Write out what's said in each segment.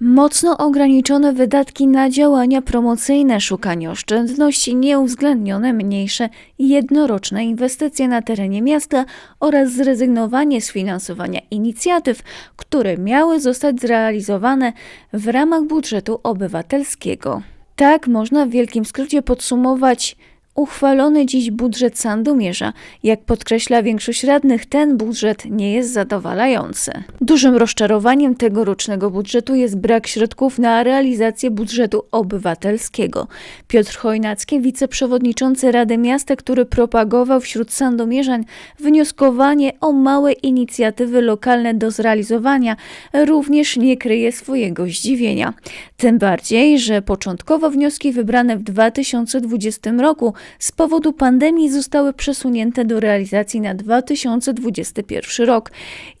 Mocno ograniczone wydatki na działania promocyjne, szukanie oszczędności, nieuwzględnione mniejsze jednoroczne inwestycje na terenie miasta oraz zrezygnowanie z finansowania inicjatyw, które miały zostać zrealizowane w ramach budżetu obywatelskiego. Tak można w wielkim skrócie podsumować uchwalony dziś budżet Sandomierza. Jak podkreśla większość radnych, ten budżet nie jest zadowalający. Dużym rozczarowaniem tegorocznego budżetu jest brak środków na realizację budżetu obywatelskiego. Piotr Chojnacki, wiceprzewodniczący Rady Miasta, który propagował wśród sandomierzań wnioskowanie o małe inicjatywy lokalne do zrealizowania, również nie kryje swojego zdziwienia. Tym bardziej, że początkowo wnioski wybrane w 2020 roku z powodu pandemii zostały przesunięte do realizacji na 2021 rok.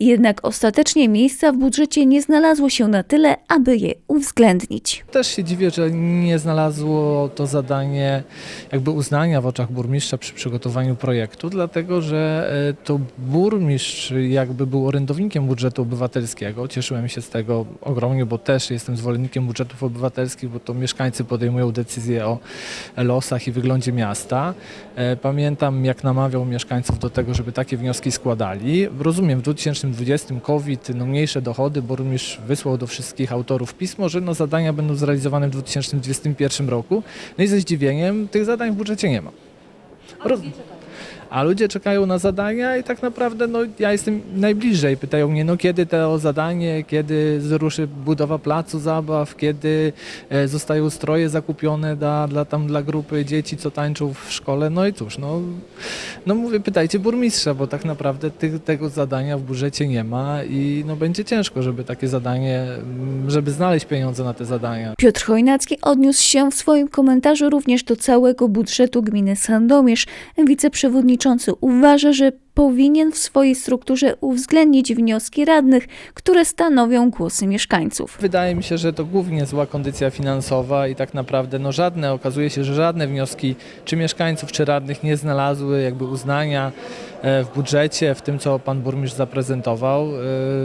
Jednak ostatecznie miejsca w budżecie nie znalazło się na tyle, aby je uwzględnić. Też się dziwię, że nie znalazło to zadanie jakby uznania w oczach burmistrza przy przygotowaniu projektu, dlatego że e, to burmistrz jakby był orędownikiem budżetu obywatelskiego. Cieszyłem się z tego ogromnie, bo też jestem zwolennikiem budżetów obywatelskich, bo to mieszkańcy podejmują decyzje o losach i wyglądzie miasta. E, Pamiętam, jak namawiał mieszkańców do tego, żeby takie wnioski składali. Rozumiem, w 2020 COVID, no mniejsze dochody, burmistrz wysłał do wszystkich autorów pismo, że no zadania będą zrealizowane w 2021 roku. No i ze zdziwieniem tych zadań w budżecie nie ma. Roz... A ludzie czekają na zadania i tak naprawdę no, ja jestem najbliżej. Pytają mnie, no kiedy to zadanie, kiedy ruszy budowa placu zabaw, kiedy e, zostają stroje zakupione dla, dla, tam, dla grupy dzieci, co tańczą w szkole. No i cóż, no, no mówię, pytajcie burmistrza, bo tak naprawdę tego zadania w budżecie nie ma i no, będzie ciężko, żeby takie zadanie, mm, żeby znaleźć pieniądze na te zadania. Piotr Chojnacki odniósł się w swoim komentarzu również do całego budżetu gminy Sandomierz. Wiceprzewodniczący uważa, że powinien w swojej strukturze uwzględnić wnioski radnych, które stanowią głosy mieszkańców. Wydaje mi się, że to głównie zła kondycja finansowa i tak naprawdę no żadne, okazuje się, że żadne wnioski czy mieszkańców, czy radnych nie znalazły jakby uznania w budżecie, w tym co pan burmistrz zaprezentował. E,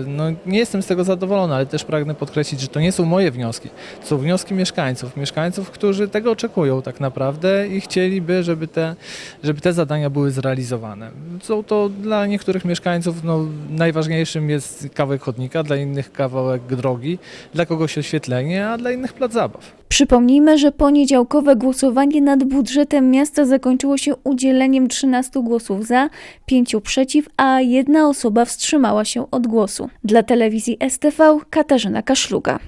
No nie jestem z tego zadowolony, ale też pragnę podkreślić, że to nie są moje wnioski, to są wnioski mieszkańców, mieszkańców, którzy tego oczekują tak naprawdę i chcieliby, żeby te, żeby te zadania były zrealizowane. Są to dla niektórych mieszkańców no, najważniejszym jest kawałek chodnika, dla innych kawałek drogi, dla kogoś oświetlenie, a dla innych plac zabaw. Przypomnijmy, że poniedziałkowe głosowanie nad budżetem miasta zakończyło się udzieleniem 13 głosów za, 5 przeciw, a jedna osoba wstrzymała się od głosu. Dla telewizji STV Katarzyna Kaszluga.